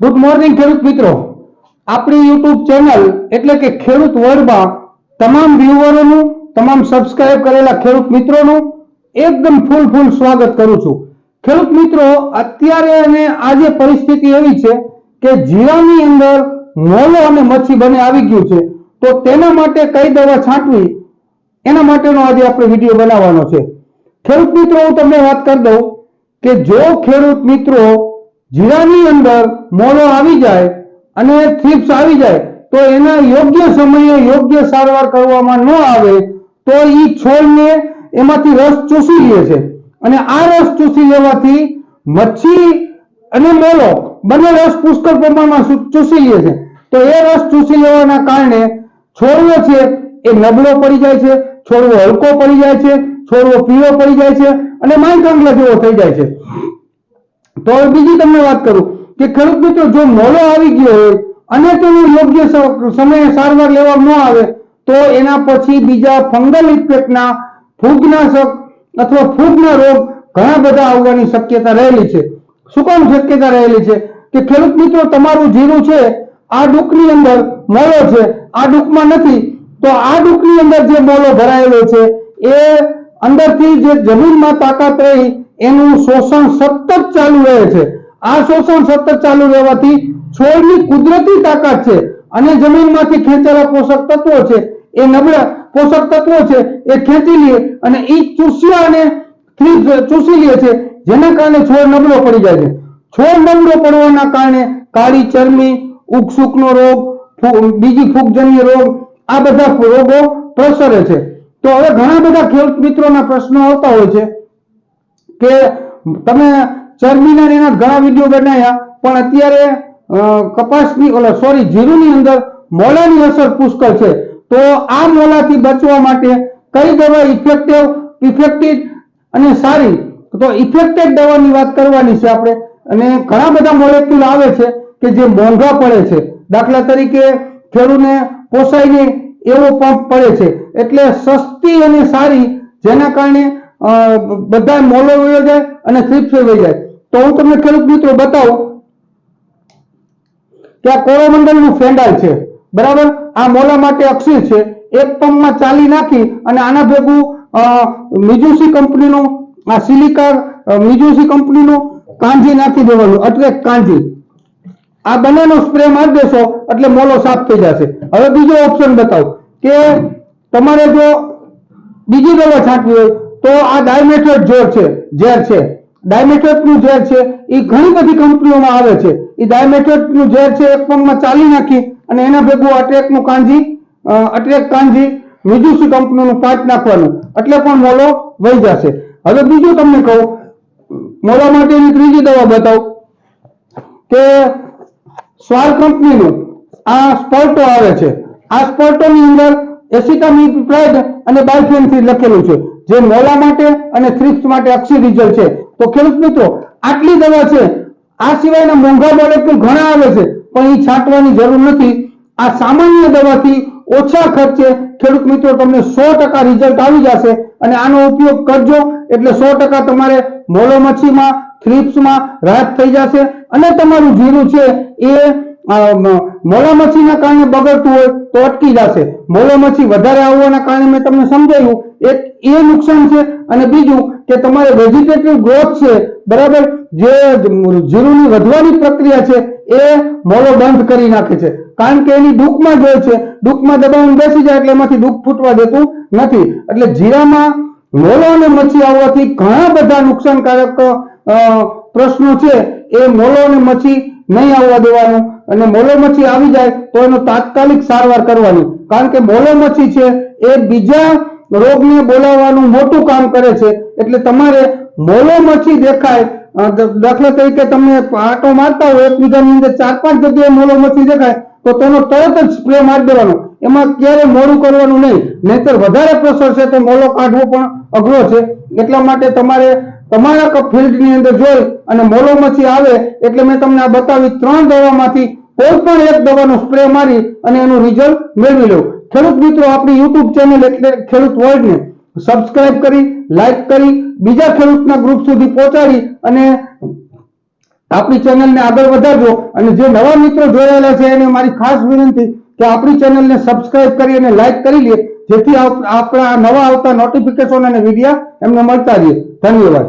Good morning ખેડૂત મિત્રો. આપણી યુટ્યુબ ચેનલ એટલે કે ખેડૂત વર્ડમાં તમામ વ્યુઅરોનું તમામ સબસ્ક્રાઇબ કરેલા ખેડૂત મિત્રોનું એકદમ ફૂલ ફૂલ સ્વાગત કરું છું. ખેડૂત મિત્રો, અત્યારે અને આજે પરિસ્થિતિ એવી છે કે જીરાની અંદર મોલો અને મચ્છી બને આવી ગયું છે. તો તેના માટે કઈ દવા છાંટવી? એના માટેનો આજે આપણે વીડિયો બનાવવાનો છે. ખેડૂત મિત્રો, હું તમને વાત કરી દઉં કે જો ખેડૂત મિત્રો જીરાની અંદર મોલો આવી જાય અને થ્રિપ્સ આવી જાય, તો એના યોગ્ય સમયે યોગ્ય સારવાર કરવામાં ન આવે, તો એ છોડને એમાંથી રસ ચૂસી લે છે. અને આ રસ ચૂસી લેવાથી મચ્છી અને મોલો બંને રસ પુષ્કળ પ્રમાણમાં ચૂસી લે છે. તો એ રસ ચૂસી લેવાના કારણે છોડવો છે એ નબળો પડી જાય છે, છોડવો હલકો પડી જાય છે, છોડવો પીળો પડી જાય છે અને માંગ જેવો થઈ જાય છે. તો હવે બીજી તમને વાત કરું કે ખેડૂત મિત્રો જો મોલો આવી ગયો હોય અને તેનું યોગ્ય સમયે સારવાર લેવા ન આવે, તો એના પછી બીજા ફંગલ ઇફેક્ટના ફૂગનાશક અથવા ફૂગના રોગ ઘણા બધા આવવાની શક્યતા રહેલી છે. શું કામ શક્યતા રહેલી છે? કે ખેડૂત મિત્રો, તમારું જીરું છે, આ ડૂકની અંદર મોલો છે, આ ડૂકમાં નથી, તો આ ડૂકની અંદર જે મોલો ભરાયેલો છે, એ અંદરથી જે જમીનમાં તાકાત રહી એનું શોષણ સતત ચાલુ રહે છે. આ શોષણ સતત ચાલુ રહેવાથી છોડની કુદરતી તાકાત છે અને જમીનમાંથી ખેંચેલા પોષક તત્વો છે. એ નબળા પોષક તત્વો છે, એ ખેંચી લે અને એ ચૂસ્યા અને ચૂસી લે છે, જેના કારણે છોડ નબળો પડી જાય છે. છોડ નબળો પડવાના કારણે કાળી ચરમી ઉગસુકનો રોગ બીજી ફૂગજન્ય રોગ, આ બધા રોગો પ્રસરે છે. તો હવે ઘણા બધા ખેડૂત મિત્રોના પ્રશ્નો આવતા હોય છે. કે તમે ચરબીના એના ઘણા વીડિયો બનાવ્યા, પણ અત્યારે કપાસની, ઓલા સોરી જીરુની અંદર મોલાની અસર પુષ્કળ છે. તો આ મોલાથી બચવા માટે કઈ દવા ઇફેક્ટિવ ઇફેક્ટિવ અને સારી? તો ઇફેક્ટેડ દવાની વાત કરવાની છે આપણે. અને ઘણા બધા મોલેક્યુલ આવે છે કે જે મોંઘા પડે છે. દાખલા તરીકે ખેડૂને પોસાય નહીં એવો પંપ પડે છે. એટલે સસ્તી અને સારી, જેના કારણે બધા મોલો વયો જાય અને થ્રિપ્સ વહી જાય. તો હું તમને ખેડૂત મિત્રો બતાવું કે આ કોરોમંડળનું ફેંડાલ છે. બરાબર? આ મોલા માટે અક્ષર છે. એક પંપમાં ચાલી નાખી અને આના ભેગું મિજુસી કંપનીનું, આ સિલિકા મિજુસી કંપનીનું કાંજી નાખી દેવાનું, એટલે કાંજી. આ બંનેનો સ્પ્રે મારી દેશો, એટલે મોલો સાફ થઈ જશે. હવે બીજો ઓપ્શન બતાવો કે તમારે જો બીજી દવા છાંટવી હોય તો આ ડાયમેટ્રેટ ઝેર છે ઝેર છે. ડાયમેટ્રેટનું ઝેર છે એ ઘણી બધી કંપનીઓમાં આવે છે. એ ડાયમેટ્રેટનું ઝેર છે એક પંપમાં ચાલી નાખી અને એના ભેગું અટ્રેકનું કાંજી અ, અટેક કાંજી મિજુસી કંપનીનું પાટ નાખવાનું. એટલે પણ મોલો વહી જશે. હવે બીજું તમને કહું મોલા માટેની ત્રીજી દવા બતાવું કે સ્વાર કંપનીનું આ સ્પોર્ટો આવે છે. આ સ્પોર્ટોની અંદર એસિટામિપ્રાઇડ અને બાયફેન્સિન લખેલું છે. જે મોલા માટે અને થ્રિપ્સ માટે અક્ષી રિઝલ્ટ છે. તો ખેડૂત મિત્રો, આટલી દવા છે. આ સિવાયના મોંઘા મોલેક્યુલ ઘણા આવે છે, પણ એ છાંટવાની જરૂર નથી. આ સામાન્ય દવાથી ઓછા ખર્ચે ખેડૂત મિત્રો તમને સો ટકા રિઝલ્ટ આવી જશે અને આનો ઉપયોગ કરજો. એટલે સો ટકા તમારે મોલો મચ્છીમાં થ્રિપ્સમાં રાહત થઈ જશે. અને તમારું જીરું છે એ અ, મોલા મચ્છીના કારણે બગડતું હોય તો અટકી જશે. મોલો મચ્છી વધારે આવવાના કારણે મેં તમને સમજાવ્યું એક એ નુકસાન છે અને બીજું કે તમારે વેજીટેટિવ ગ્રોથ છે બરાબર? જે જીરુની વધવાની પ્રક્રિયા છે એ મોલો બંધ કરી નાખે છે. કારણ કે એની ડૂકમાં જ હોય છે. ડૂકમાં દબાવીને બેસી જાય એટલે એમાંથી ડૂક ફૂટવા દેતું નથી. એટલે જીરામાં મોલો અને મચ્છી આવવાથી ઘણા બધા નુકસાનકારક પ્રશ્નો છે, એ મોલો અને મચ્છી નહીં આવવા દેવાનું. અને મોલો મચ્છી આવી જાય તો એનો તાત્કાલિક સારવાર કરવાની. કારણ કે મોલો મચ્છી છે, એ બીજા રોગને બોલાવવાનું મોટું કામ કરે છે. એટલે તમારે મોલો મચ્છી દેખાય. દાખલા તરીકે તમે આટો મારતા હોય, એકબીજાની અંદર ચાર પાંચ જગ્યાએ મોલો મચ્છી દેખાય, તો તેનો તરત જ સ્પ્રે મારી દેવાનો. એમાં ક્યારે મોડું કરવાનું નહીં. નહીતર વધારે પ્રેશર છે, તો મોલો કાઢવો પણ અઘરો છે. એટલા માટે તમારે તમારા ફિલ્ડની અંદર જોઈ અને મોલોમસી આવે એટલે મેં તમને આ બતાવી ત્રણ દવામાંથી કોઈ પણ એક દવાનો સ્પ્રે મારી અને એનું રિઝલ્ટ મેળવી લો. ખેડૂત મિત્રો, આપણી યુટ્યુબ ચેનલ એટલે ખેડૂત વર્લ્ડને સબસ્ક્રાઇબ કરી લાઈક કરી, બીજા ખેડૂતના ગ્રુપ સુધી પહોંચાડી અને આપણી ચેનલને આગળ વધારજો. અને જે નવા મિત્રો જોડાયેલા છે, એને મારી ખાસ વિનંતી કે આપણી ચેનલને સબસ્ક્રાઇબ કરી અને લાઈક કરી લે, જેથી આપ- આપણા નવા આવતા નોટિફિકેશન અને વિડીયા એમને મળતા રહીએ. ધન્યવાદ.